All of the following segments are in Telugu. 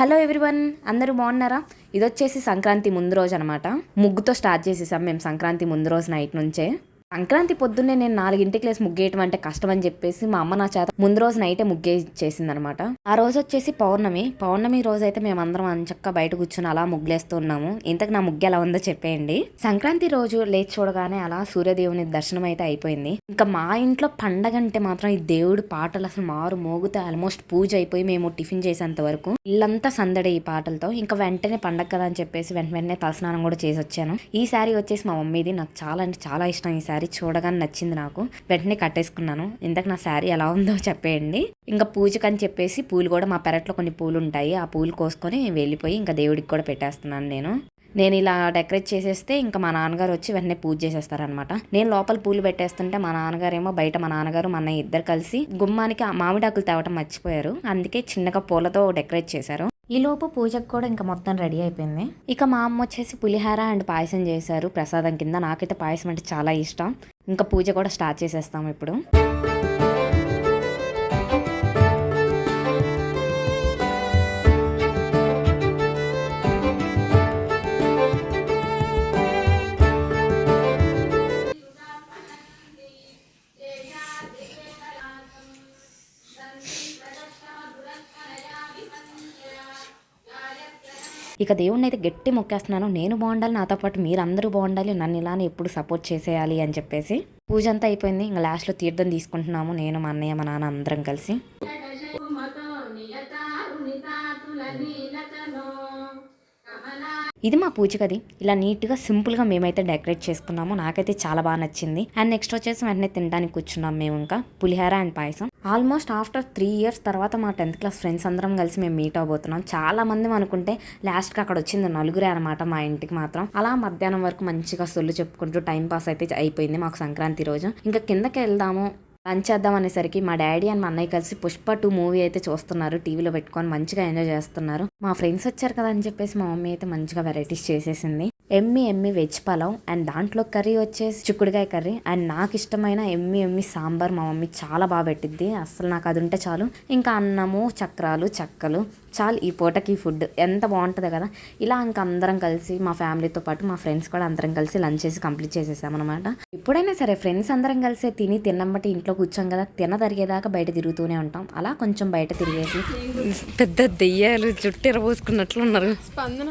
హలో ఎవ్రీవన్ అందరూ బాగున్నారా? ఇదొచ్చేసి సంక్రాంతి ముందు రోజు అనమాట ముగ్గుతో స్టార్ట్ చేసేసాం మేము సంక్రాంతి ముందు రోజు నైట్ నుంచే. సంక్రాంతి పొద్దున్నే నేను నాలుగింటికి లేసి ముగ్గేయటం అంటే కష్టం అని చెప్పేసి మా అమ్మ నా చేత ముందు రోజు నైటే ముగ్గేసింది అనమాట ఆ రోజు వచ్చేసి పౌర్ణమి. పౌర్ణమి రోజు అయితే మేమందరం అంచక్క బయట కూర్చొని అలా ముగ్గులేస్తున్నాము. ఇంతకు నా ముగ్గు ఎలా ఉందో చెప్పేయండి. సంక్రాంతి రోజు లేచి చూడగానే అలా సూర్యదేవుని దర్శనం అయితే అయిపోయింది. ఇంకా మా ఇంట్లో పండగ అంటే మాత్రం ఈ దేవుడి పాటలు అసలు మారు మోగితే ఆల్మోస్ట్ పూజ అయిపోయి మేము టిఫిన్ చేసేంత వరకు ఇల్లంతా సందడి ఈ పాటలతో. ఇంకా వెంటనే పండగ కదా అని చెప్పేసి వెంట వెంటనే తలస్నానం కూడా చేసి వచ్చాను. ఈ శారీ వచ్చేసి మా మమ్మీది నాకు చాలా అంటే చాలా ఇష్టం ఈ శారీ చూడగానే నచ్చింది నాకు. వెంటనే కట్టేసుకున్నాను. ఇంతకు నా శారీ ఎలా ఉందో చెప్పేయండి. ఇంకా పూజకని చెప్పేసి పూలు కూడా మా పెరట్లో కొన్ని పూలు ఉంటాయి ఆ పూలు కోసుకొని వెళ్ళిపోయి ఇంకా దేవుడికి కూడా పెట్టేస్తున్నాను నేను. నేను ఇలా డెకరేట్ చేసేస్తే ఇంకా మా నాన్నగారు వచ్చి వెంటనే పూజ చేసేస్తారనమాట నేను లోపల పూలు పెట్టేస్తుంటే మా నాన్నగారేమో బయట మా నాన్నగారు మా అన్నయ్య ఇద్దరు కలిసి గుమ్మానికి మామిడాకులు తేవటం మర్చిపోయారు. అందుకే చిన్నగా పూలతో డెకరేట్ చేశారు. ఈ లోపు పూజకు కూడా ఇంకా మొత్తం రెడీ అయిపోయింది. ఇక మా అమ్మ వచ్చేసి పులిహార అండ్ పాయసం చేశారు. ప్రసాదం కింద నాకైతే పాయసం అంటే చాలా ఇష్టం. ఇంకా పూజ కూడా స్టార్ట్ చేసేస్తాం ఇప్పుడు. ఇక దేవుణ్ణి అయితే గట్టి మొక్కేస్తున్నాను. నేను బాగుండాలి నాతో పాటు మీరందరూ బాగుండాలి నన్ను ఇలానే ఎప్పుడు సపోర్ట్ చేసేయాలి అని చెప్పేసి పూజ అంతా అయిపోయింది. ఇంకా లాస్ట్లో తీర్థం తీసుకుంటున్నాము. నేను మా అన్నయ్య మా నాన్న అందరం కలిసి. ఇది మా పూజ గది ఇలా నీట్గా సింపుల్గా మేమైతే డెకరేట్ చేసుకున్నాము. నాకైతే చాలా బాగా నచ్చింది. అండ్ నెక్స్ట్ వచ్చేసి వెంటనే తినడానికి కూర్చున్నాం మేము ఇంకా. Pulihora and payasam. Almost after three years తర్వాత మా టెన్త్ క్లాస్ ఫ్రెండ్స్ అందరం కలిసి మేము మీట్ అవబోతున్నాం. చాలా మంది అనుకుంటే లాస్ట్కి అక్కడ వచ్చింది నలుగురే అనమాట మా ఇంటికి మాత్రం. అలా మధ్యాహ్నం వరకు మంచిగా సొల్లు చెప్పుకుంటూ టైం పాస్ అయితే అయిపోయింది మాకు సంక్రాంతి రోజు. ఇంకా కిందకి వెళ్దాము. లంచ్ చేద్దాం అనేసరికి మా డాడీ అండ్ మా అన్నయ్య కలిసి పుష్ప టూ మూవీ అయితే చూస్తున్నారు టీవీలో పెట్టుకొని మంచిగా ఎంజాయ్ చేస్తున్నారు. మా ఫ్రెండ్స్ వచ్చారు కదా అని చెప్పేసి మా మమ్మీ అయితే మంచిగా వెరైటీస్ చేసేసింది. ఎమ్మి ఎమ్మి వెజ్ పలావ్ అండ్ దాంట్లో కర్రీ వచ్చేసి చిక్కుడుకాయ కర్రీ అండ్ నాకు ఇష్టమైన ఎమ్మి ఎమ్మి సాంబార్ మా మమ్మీ చాలా బాగా పెట్టిద్ది. అసలు నాకు అది ఉంటే చాలు. ఇంకా అన్నము చక్రాలు చక్కలు చాలు ఈ పూటకి ఫుడ్. ఎంత బాగుంటుంది కదా. ఇలా ఇంకా అందరం కలిసి మా ఫ్యామిలీతో పాటు మా ఫ్రెండ్స్ కూడా అందరం కలిసి లంచ్ చేసి కంప్లీట్ చేసేసామన్నమాట. ఎప్పుడైనా సరే ఫ్రెండ్స్ అందరం కలిసి తిని తిన్నాం ఇంట్లో ఇంట్లో కూర్చోం కదా తిన తరిగేదాకా బయట తిరుగుతూనే ఉంటాం. అలా కొంచెం బయట తిరిగేసి పెద్ద దెయ్యాలు జుట్టు ఎరబోసుకున్నట్లు ఉన్నారు స్పందన.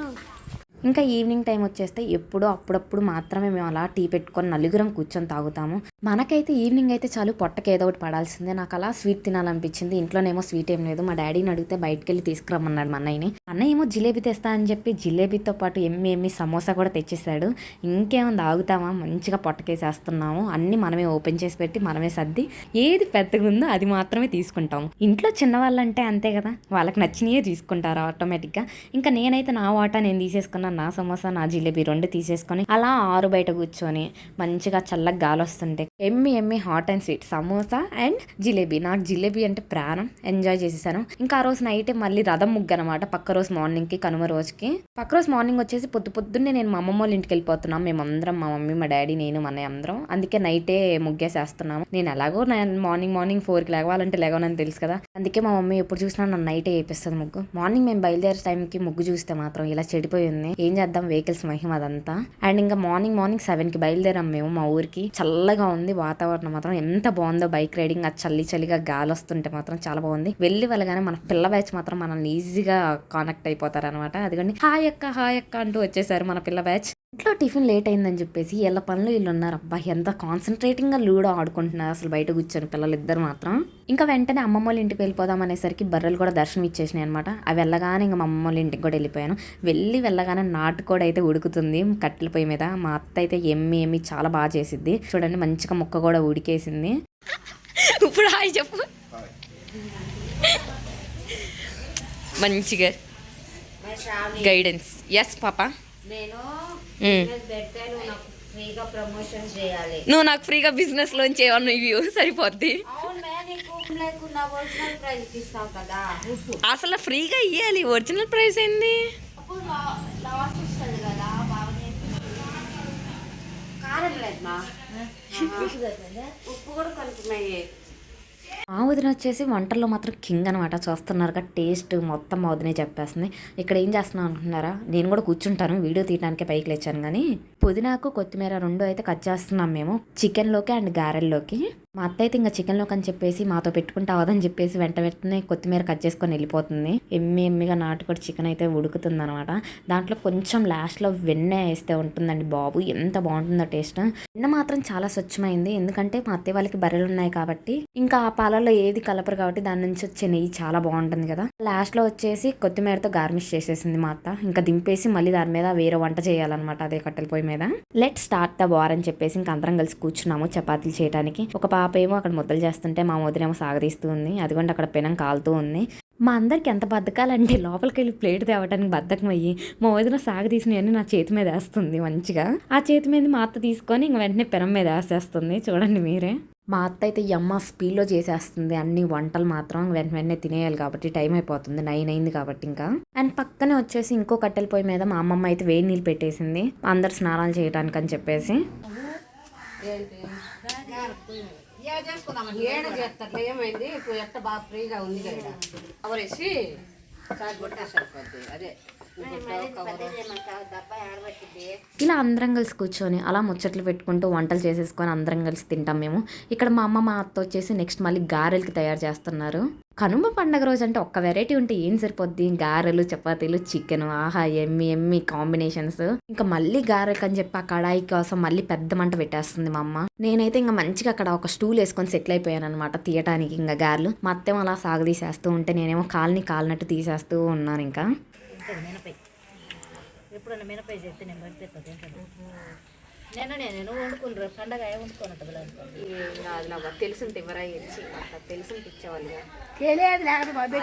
ఇంకా ఈవినింగ్ టైం వచ్చేస్తే ఎప్పుడో అప్పుడప్పుడు మాత్రమే మేము అలా టీ పెట్టుకొని నలుగురం కూర్చొని తాగుతాము. మనకైతే ఈవినింగ్ అయితే చాలు పొట్టకి ఏదో ఒకటి పడాల్సిందే. నాకు అలా స్వీట్ తినాలనిపించింది. ఇంట్లోనేమో స్వీట్ ఏం లేదు. మా డాడీని అడిగితే బయటకు వెళ్ళి తీసుకురమ్మన్నాడు మా అన్నయ్యని. అన్నయ్య ఏమో జిలేబీ తెస్తా అని చెప్పి జిలేబీతో పాటు ఎమ్మి ఎమ్మి సమోసా కూడా తెచ్చేసాడు ఇంకేముంది ఆగుతామా మంచిగా పొట్టకేసేస్తున్నాము. అన్ని మనమే ఓపెన్ చేసి పెట్టి మనమే సర్ది ఏది పెద్దగా ఉందో అది మాత్రమే తీసుకుంటాం. ఇంట్లో చిన్నవాళ్ళంటే అంతే కదా. వాళ్ళకి నచ్చినయే తీసుకుంటారు ఆటోమేటిక్గా. ఇంకా నేనైతే నా వాటా నేను తీసేసుకున్నా. నా సమోసా నా జిలేబీ రెండు తీసేసుకొని అలా ఆరు బయట కూర్చొని మంచిగా చల్లగా గాలి వస్తుంటే ఎమ్మి ఎమ్మి hot and sweet samosa and jalebi. నాకు జిలేబీ అంటే ప్రాణం. ఎంజాయ్ చేసేసాను. ఇంకా ఆ రోజు నైటే మళ్ళీ రథం ముగ్గు అనమాట పక్క రోజు మార్నింగ్కి కనుమ రోజుకి. పక్క రోజు మార్నింగ్ వచ్చేసి పొద్దు పొద్దున్నే నేను మా అమ్మమ్మ వాళ్ళ ఇంటికి వెళ్ళిపోతున్నాం. మేమందరం మా మమ్మీ మా డాడీ నేను మన అందరం. అందుకే నైటే ముగ్గేసేస్తున్నాము. నేను ఎలాగో నేను మార్నింగ్ మార్నింగ్ ఫోర్కి లేవాలంటే లేవనని తెలుసు కదా. అందుకే మా మమ్మీ ఎప్పుడు చూసినా నన్ను నైటే వేపిస్తుంది ముగ్గు. మార్నింగ్ మేము బయలుదేరే టైంకి ముగ్గు చూస్తే మాత్రం ఇలా చెడిపోయింది ఏం చేద్దాం? వెహికల్స్ మహిమ అదంతా. అండ్ ఇంకా మార్నింగ్ మార్నింగ్ సెవెన్కి బయలుదేరాం మేము మా ఊరికి. చల్లగా ఉంది వాతావరణం మాత్రం ఎంత బాగుందో. బైక్ రైడింగ్ ఆ చల్లి చలిగా గాలి వస్తుంటే మాత్రం చాలా బాగుంది. వెళ్ళి వెళ్ళగానే మన పిల్ల బ్యాచ్ మాత్రం మనల్ని ఈజీగా కానెక్ట్ అయిపోతారు అనమాట అదిగోండి. హాయ్ అక్క హాయ్ అక్క అంటూ వచ్చేసారు మన పిల్ల బ్యాచ్. ఇంట్లో టిఫిన్ లేట్ అయిందని చెప్పేసి ఎల్ల పనులు వీళ్ళు ఉన్నారు. అబ్బా ఎంత కాన్సన్ట్రేటింగ్గా లూడో ఆడుకుంటున్నారు అసలు బయట కూర్చొని పిల్లలు ఇద్దరు మాత్రం. ఇంకా వెంటనే అమ్మమ్మ వాళ్ళ ఇంటికి వెళ్ళిపోదాం అనేసరికి బర్రెలు కూడా దర్శనం ఇచ్చేసినాయి అనమాట అవి వెళ్ళగానే ఇంకా మా అమ్మమ్మ వాళ్ళ ఇంటికి కూడా వెళ్ళిపోయాను. వెళ్ళి వెళ్ళగానే నాటుకోడి అయితే ఉడుకుతుంది కట్టెల పొయ్యి మీద. మా అత్త అయితే ఎమ్మి ఎమ్మి చాలా బాగా చేసిద్ది. చూడండి మంచిగా ముక్క కూడా ఉడికేసింది. ఇప్పుడు హాయ్ చెప్పు. మంచిగా గైడెన్స్ ఎస్ పాప. నేను నువ్వు నాకు ఫ్రీగా ప్రమోషన్ చేయాలి. నువ్వు నాకు ఫ్రీగా బిజినెస్ లోంచి ఏమన్నా ఇవి సరిపోద్ది. అసలు ఫ్రీగా ఇవ్వాలి ఒరిజినల్ ప్రైస్ ఏంది? ఉప్పు కూడా కొంచెం మా వదిన వచ్చేసి వంటల్లో మాత్రం కింగ్ అనమాట చూస్తున్నారుగా టేస్ట్ మొత్తం మా వదినే చెప్పేస్తుంది. ఇక్కడ ఏం చేస్తున్నాం అనుకుంటున్నారా? నేను కూడా కూర్చుంటాను వీడియో తీయడానికి పైకి లేచాను కానీ. పుదీనాకు కొత్తిమీర రెండు అయితే కట్ చేస్తున్నాం మేము. చికెన్లోకి అండ్ గారెల్లోకి. మా అత్త అయితే ఇంకా చికెన్లోకి అని చెప్పేసి మాతో పెట్టుకుంటావదని చెప్పేసి వెంట వెంటనే కొత్తిమీర కట్ చేసుకొని వెళ్ళిపోతుంది. ఎమ్మి ఎమ్మిగా నాటుకోడి చికెన్ అయితే ఉడుకుతుంది అనమాట దాంట్లో కొంచెం లాస్ట్లో వెన్న వేస్తే ఉంటుందండి బాబు. ఎంత బాగుంటుందో టేస్ట్. వెన్న మాత్రం చాలా స్వచ్ఛమైంది. ఎందుకంటే మా అత్తయ్య వాళ్ళకి బర్రెలు ఉన్నాయి కాబట్టి ఇంకా ఆ పాలలో ఏది కలపరు కాబట్టి దాని నుంచి వచ్చే నెయ్యి చాలా బాగుంటుంది కదా. లాస్ట్లో వచ్చేసి కొత్తిమీరతో గార్నిష్ చేసేసింది మా అత్త. ఇంకా దింపేసి మళ్ళీ దాని మీద వేరే వంట చేయాలన్నమాట అదే కట్టెల పొయ్యి మీద. లెట్ స్టార్ట్ ద వార్ అని చెప్పేసి ఇంకా అందరం కలిసి కూర్చున్నాము చపాతీలు చేయడానికి ఒక పాప ఏమో అక్కడ ముద్దలు చేస్తుంటే మా వదినేమో సాగదీస్తూ ఉంది. అదిగోండి అక్కడ పెనం కాలుతూ ఉంది. మా అందరికి ఎంత బద్దకాలంటే లోపలికి వెళ్ళి ప్లేట్ తేవడానికి బద్దకం అయ్యి మా వదిన సాగదీసినవన్నీ నా చేతి మీద వేస్తుంది మంచిగా. ఆ చేతి మీద మా అత్త తీసుకొని ఇంక వెంటనే పెనం మీద వేసేస్తుంది. చూడండి మీరే. మా అత్త అయితే ఈ అమ్మ స్పీడ్లో చేసేస్తుంది. అన్ని వంటలు మాత్రం వెంట వెంటనే తినేయాలి కాబట్టి టైం అయిపోతుంది. నైన్ అయింది కాబట్టి ఇంకా. అండ్ పక్కనే వచ్చేసి ఇంకో కట్టెల పొయ్యి మీద మా అమ్మమ్మ అయితే వేడి నీళ్ళు పెట్టేసింది. అందరు స్నానాలు చేయడానికి అని చెప్పేసి ఏడ చేసుకుందామని ఏడ చేస్తారు ఏమైంది? ఇప్పుడు ఎట్ట బాగా ఫ్రీగా ఉంది కదా. కవరేసి చాలు కొట్టేసరిపోద్ది అదే. ఇలా అందరం కలిసి కూర్చొని అలా ముచ్చట్లు పెట్టుకుంటూ వంటలు చేసేసుకొని అందరం కలిసి తింటాం మేము. ఇక్కడ మా అమ్మ మా అత్త వచ్చేసి నెక్స్ట్ మళ్ళీ గారెలకి తయారు చేస్తున్నారు. కనుమ పండగ రోజు అంటే ఒక్క వెరైటీ ఉంటే ఏం సరిపోద్ది? గారెలు చపాతీలు చికెన్ ఆహా ఎమ్మి ఎమ్మి కాంబినేషన్స్. ఇంకా మళ్ళీ గారెలకు అని చెప్పి ఆ కడాయి కోసం మళ్ళీ పెద్ద మంట పెట్టేస్తుంది మా అమ్మ. నేనైతే ఇంకా మంచిగా అక్కడ ఒక స్టూల్ వేసుకొని సెటిల్ అయిపోయాను అనమాట తీయటానికి ఇంకా గారెలు. మా అత్తేమో అలా సాగదీసేస్తూ ఉంటే నేనేమో కాల్ని కాలినట్టు తీసేస్తూ ఉన్నాను ఇంకా. మినపై. ఎప్పుడన్నా మినపై చెప్తే నేను పడితే తింటాను నేను నేను వండుకుని రేపు పండగ వండుకోనట్టు నాకు తెలుసుంటే ఎవరా ఇచ్చి తెలుసుంటే ఇచ్చేవాళ్ళు తెలియదు లేకపోతే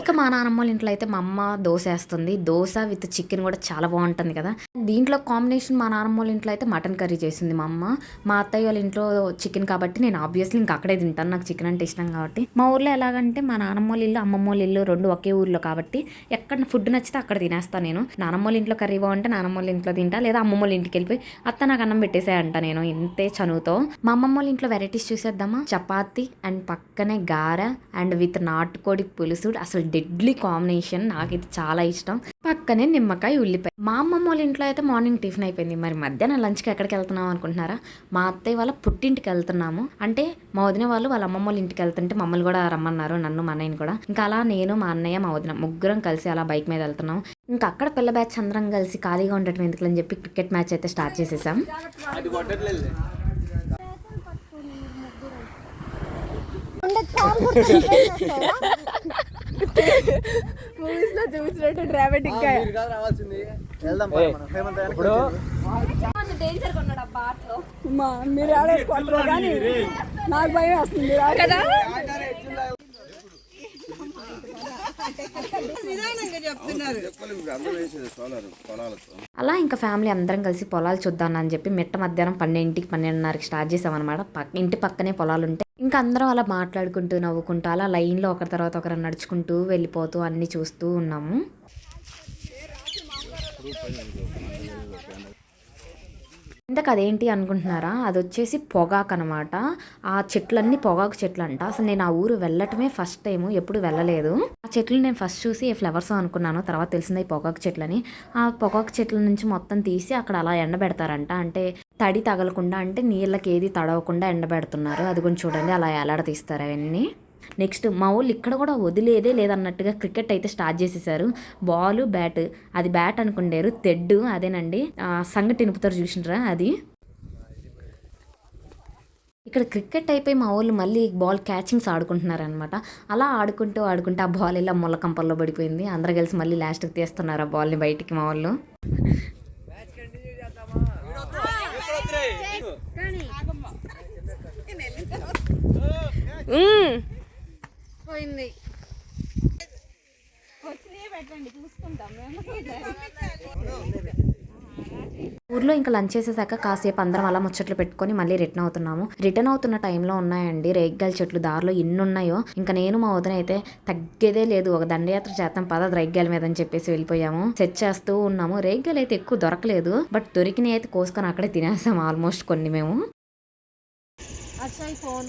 ఇక మా నానమ్మ వాళ్ళ ఇంట్లో అయితే మా అమ్మ దోశ వేస్తుంది. దోశ విత్ చికెన్ కూడా చాలా బాగుంటుంది కదా. దీంట్లో కాంబినేషన్ మా నానమ్మ వాళ్ళ ఇంట్లో అయితే మటన్ కర్రీ చేసింది మా అమ్మ. మా అత్తయ్య వాళ్ళ ఇంట్లో చికెన్ కాబట్టి నేను ఆబ్వియస్లీ ఇంకా అక్కడే తింటాను. నాకు చికెన్ అంటే ఇష్టం కాబట్టి. మా ఊర్లో ఎలాగంటే మా నానమ్మ వాళ్ళ ఇల్లు అమ్మమ్మ వాళ్ళ ఇల్లు రెండు ఒకే ఊర్లో కాబట్టి ఎక్కడ ఫుడ్ నచ్చితే అక్కడ తినేస్తాను నేను. నానమ్మ వాళ్ళ ఇంట్లో కర్రీ బాగుంటే నానమ్మ వాళ్ళ ఇంట్లో తింటా. లేదా అమ్మమ్మ వాళ్ళ ఇంటికి వెళ్ళిపోయి అత్త నాకు అన్నం పెట్టేసాయంట నేను. ఇంతే చనువుతో. మా అమ్మమ్మ వాళ్ళ ఇంట్లో వెరైటీస్ చూసేద్దామా? చపాతి అండ్ పక్కనే గార అండ్ విత్ నాటుకోడి పులుసు అసలు డెడ్లీ కాంబినేషన్ నాకైతే చాలా ఇష్టం. పక్కనే నిమ్మకాయ ఉల్లిపాయ. మా అమ్మమ్మ వాళ్ళ ఇంట్లో అయితే మార్నింగ్ టిఫిన్ అయిపోయింది. మరి మధ్యాహ్నం లంచ్కి ఎక్కడికి వెళ్తున్నాం అనుకుంటున్నారా? మా అత్తయ్య వాళ్ళ పుట్టింటికి వెళ్తున్నాము. అంటే మా వదిన వాళ్ళు వాళ్ళ అమ్మమ్మ వాళ్ళ ఇంటికి వెళ్తుంటే మమ్మల్ని కూడా రమ్మన్నారు నన్ను మా అన్నయ్యని కూడా. ఇంకా అలా నేను మా అన్నయ్య మా వదిన ముగ్గురం కలిసి అలా బైక్ మీద వెళ్తున్నాం. ఇంకా అక్కడ పిల్ల బ్యాచ్ అందరం కలిసి ఖాళీగా ఉండటం ఎందుకులని చెప్పి క్రికెట్ మ్యాచ్ అయితే స్టార్ట్ చేసేసాం. మూవీస్లో చూసినట్టు డ్రామాటిక్గా. మా మీరు ఆడేసుకుంటారు కానీ నాకు భయం వస్తుంది కదా? అలా ఇంకా ఫ్యామిలీ అందరం కలిసి పొలాలు చూద్దాం అని చెప్పి మిట్ట మధ్యాహ్నం పన్నెండింటికి పన్నెండున్నరకి స్టార్ట్ చేసామన్నమాట. పక్క ఇంటి పక్కనే పొలాలు ఉంటాయి ఇంకా అందరం అలా మాట్లాడుకుంటూ నవ్వుకుంటూ అలా లైన్లో ఒకరి తర్వాత ఒకరు నడుచుకుంటూ వెళ్ళిపోతూ అన్నీ చూస్తూ ఉన్నాము. ఇంతకు అదేంటి అనుకుంటున్నారా? అది వచ్చేసి పొగాకు అనమాట ఆ చెట్లన్నీ పొగాకు చెట్లు అంట అసలు నేను ఆ ఊరు వెళ్ళటమే ఫస్ట్ టైం ఎప్పుడు వెళ్ళలేదు. ఆ చెట్లు నేను ఫస్ట్ చూసి ఫ్లవర్స్ అనుకున్నాను తర్వాత తెలిసింది ఈ పొగాకు చెట్లని. ఆ పొగాకు చెట్ల నుంచి మొత్తం తీసి అక్కడ అలా ఎండబెడతారంట. అంటే తడి తగలకుండా అంటే నీళ్ళకి ఏది తడవకుండా ఎండబెడుతున్నారు. అది కొంచెం చూడండి అలా ఎలాడ తీస్తారు అవన్నీ. నెక్స్ట్ మా వాళ్ళు ఇక్కడ కూడా వదిలేదే లేదన్నట్టుగా క్రికెట్ అయితే స్టార్ట్ చేసేసారు. బాల్ బ్యాట్ అది బ్యాట్ అనుకుండారు తెడ్డు అదేనండి. సంగటి నింపుతారు చూసిండ్రా అది. ఇక్కడ క్రికెట్ అయిపోయి మా వాళ్ళు మళ్ళీ బాల్ క్యాచింగ్స్ ఆడుకుంటున్నారు అనమాట అలా ఆడుకుంటూ ఆడుకుంటూ ఆ బాల్ ఇలా ముళ్ళ కంపల్లో పడిపోయింది. అందరు కలిసి మళ్ళీ లాస్ట్కి తీస్తున్నారు ఆ బాల్ని బయటికి మా వాళ్ళు పోయింది. ఊర్లో ఇంకా లంచ్ చేసేసాక కాసేపు అందరం అలా ముచ్చట్లు పెట్టుకొని మళ్ళీ రిటర్న్ అవుతున్నాము. రిటర్న్ అవుతున్న టైంలో ఉన్నాయండి రేగ్గాల చెట్లు దారిలో ఎన్ని ఉన్నాయో ఇంకా నేను మా వదిన అయితే తగ్గేదే లేదు ఒక దండయాత్ర చేద్దాం పద రేగ్గాల మీద అని చెప్పేసి వెళ్ళిపోయాము. సెట్ చేస్తూ ఉన్నాము. రేగ్గాలు అయితే ఎక్కువ దొరకలేదు బట్ దొరికినవి అయితే కోసుకొని అక్కడే తినేసాము ఆల్మోస్ట్ కొన్ని మేము. ఫోన్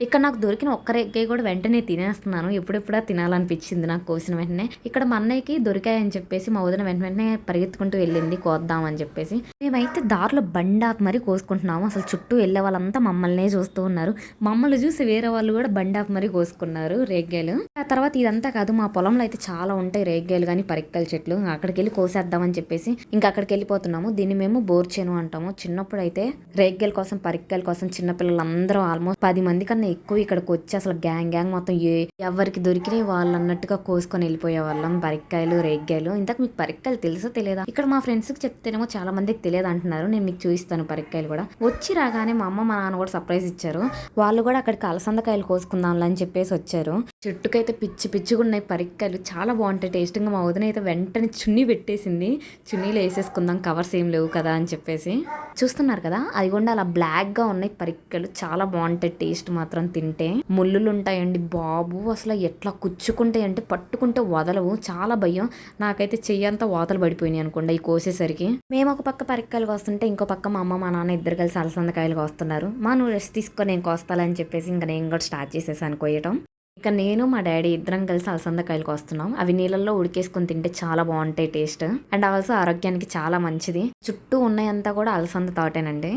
ఇక్కడ నాకు దొరికిన ఒక్క రెగ్గే కూడా వెంటనే తినేస్తున్నాను. ఎప్పుడెప్పుడా తినాలనిపించింది నాకు కోసిన వెంటనే. ఇక్కడ మా అన్నయ్యకి దొరికాయని చెప్పేసి మా వదిన వెంట వెంటనే పరిగెత్తుకుంటూ వెళ్ళింది కోద్దామని చెప్పేసి. మేమైతే దారిలో బండి మరి మరీ కోసుకుంటున్నాము. అసలు చుట్టూ వెళ్ళే వాళ్ళంతా మమ్మల్నే చూస్తూ ఉన్నారు. మమ్మల్ని చూసి వేరే వాళ్ళు కూడా బండి మరి కోసుకున్నారు రేగ్గాయలు. ఆ తర్వాత ఇదంతా కాదు మా పొలంలో అయితే చాలా ఉంటాయి రేగ్గాయలు కానీ పరిక్కల చెట్లు. అక్కడికి వెళ్ళి కోసేద్దామని చెప్పేసి ఇంకా అక్కడికి వెళ్ళిపోతున్నాము. దీన్ని మేము బోర్చేను అంటాము. చిన్నప్పుడు అయితే రేగ్గాయల కోసం పరిక్కల కోసం చిన్నపిల్లలందరూ ఆల్మోస్ట్ పది మంది కన్నా ఎక్కువ ఇక్కడికి వచ్చి అసలు గ్యాంగ్ గ్యాంగ్ మొత్తం ఏ ఎవరికి దొరికినాయి వాళ్ళు అన్నట్టుగా కోసుకొని వెళ్ళిపోయే వాళ్ళం. పరిక్కాయలు రేగ్గాయలు. ఇంతకు మీకు పరిక్కాయలు తెలుసా తెలియదా? ఇక్కడ మా ఫ్రెండ్స్కి చెప్తేనేమో చాలా మందికి తెలియదు అంటున్నారు. నేను మీకు చూపిస్తాను పరిక్కాయలు కూడా. వచ్చి రాగానే మా అమ్మ మా నాన్న కూడా సర్ప్రైజ్ ఇచ్చారు. వాళ్ళు కూడా అక్కడికి అలసందకాయలు కోసుకుందాం అని చెప్పేసి వచ్చారు. చెట్టుకైతే పిచ్చి పిచ్చిగా ఉన్నాయి పరిక్కలు. చాలా బాగుంటాయి. టేస్టింగ్ మా వదిన అయితే వెంటనే చున్నీ పెట్టేసింది. చున్నీలు వేసేసుకుందాం. కవర్స్ ఏం లేవు కదా అని చెప్పేసి. చూస్తున్నారు కదా? అది కూడా అలా బ్లాక్గా ఉన్నాయి పరిక్కలు. చాలా బాగుంటాయి. టేస్ట్ మాత్రం తింటే. ముళ్ళులు ఉంటాయండి బాబు. అసలు ఎట్లా కుచ్చుకుంటాయి అంటే పట్టుకుంటే వదలవు. చాలా భయం. నాకైతే చెయ్యంతా వాతలు పడిపోయినాయి అనుకోండి. ఈ కోసేసరికి. మేము ఒక పక్క పరిక్కలు కోస్తుంటే ఇంకో పక్క మా అమ్మ మా నాన్న ఇద్దరు కలిసి అలసందకాయలు కోస్తున్నారు. మా నువ్వు రెస్ట్ తీసుకొని నేను కోస్తాలని చెప్పేసి ఇంకా నేను కూడా స్టార్ట్ చేసేసాను కోయటం. ఇక నేను మా డాడీ ఇద్దరం కలిసి అలసందకాయలకు కోస్తున్నాం అవి నీళ్ళల్లో ఉడికేసుకొని తింటే చాలా బాగుంటాయి టేస్ట్. అండ్ ఆల్సో ఆరోగ్యానికి చాలా మంచిది. చుట్టూ ఉన్నాయంతా కూడా అలసంద తోటేనండి.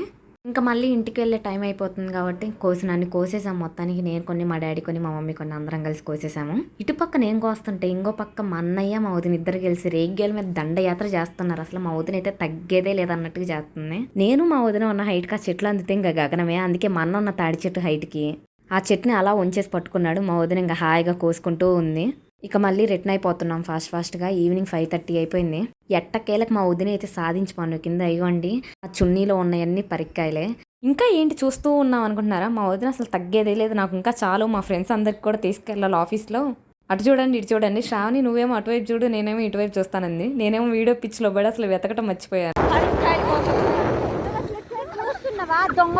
ఇంకా మళ్ళీ ఇంటికి వెళ్ళే టైం అయిపోతుంది కాబట్టి కోసినన్ని కోసేసాం మొత్తానికి. నేను కొన్ని మా డాడీ కొన్ని మా మమ్మీ కొన్ని అందరం కలిసి కోసేసాము. ఇటుపక్క నేను కోస్తుంటే ఇంకో పక్క మా అన్నయ్య మా వదిన ఇద్దరు కలిసి రేగ్గాయల మీద దండయాత్ర చేస్తున్నారు. అసలు మా వదిన అయితే తగ్గేదే లేదన్నట్టుగా చేస్తుంది. నేను మా వదిన ఉన్న హైట్ కా చెట్లు అందితే ఇంకా గగనమే. అందుకే మా అన్న ఉన్న తాడి చెట్టు హైట్కి. ఆ చెట్టుని అలా ఉంచేసి పట్టుకున్నాడు. మా వదిన ఇంకా హాయిగా కోసుకుంటూ ఉంది. ఇక మళ్ళీ రిటర్న్ అయిపోతున్నాం ఫాస్ట్ ఫాస్ట్గా. ఈవినింగ్ ఫైవ్ థర్టీ అయిపోయింది. ఎట్టకేలకు మా వదిన అయితే సాధించిపోను కింద. ఇవ్వండి ఆ చున్నీలో ఉన్నవన్నీ పరిక్కాయలే. ఇంకా ఏంటి చూస్తూ ఉన్నాం అనుకుంటున్నారా? మా వదిన అసలు తగ్గేదే లేదు. నాకు ఇంకా చాలు మా ఫ్రెండ్స్ అందరికి కూడా తీసుకెళ్ళాలి ఆఫీస్లో. అటు చూడండి ఇటు చూడండి. శ్రావణి నువ్వేమో అటువైపు చూడు నేనేమో ఇటువైపు చూస్తానంది. నేనేమో వీడియో పిచ్చిలో పడి అసలు వెతకటం మర్చిపోయాను. చూస్తున్నావా దొంగ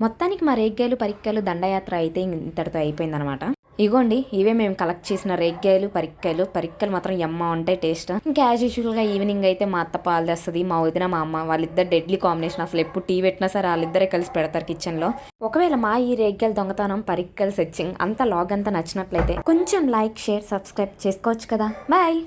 మొత్తానికి మా రేగ్గాయలు పరిక్కాయలు దండయాత్ర అయితే ఇంతటితో అయిపోయిందనమాట. ఇగోండి ఇవే మేము కలెక్ట్ చేసిన రేగ్గాయలు పరిక్కాయలు పరిక్కలు మాత్రం ఎమ్మ ఉంటాయి టేస్ట్ ఇంకా యాజ్ యూజువల్గా ఈవినింగ్ అయితే మా అత్త పాలు తెస్తుంది మా వదిన మా అమ్మ వాళ్ళిద్దరు డెడ్లీ కాంబినేషన్ అసలు ఎప్పుడు టీ పెట్టినా సరే వాళ్ళిద్దరే కలిసి పెడతారు కిచెన్లో ఒకవేళ మా ఈ రేగ్గాయలు దొంగతనం పరిక్కలు సెచ్చింగ్ అంత లాగ్ అంతా నచ్చినట్లయితే కొంచెం లైక్ షేర్ సబ్స్క్రైబ్ చేసుకోవచ్చు కదా. బాయ్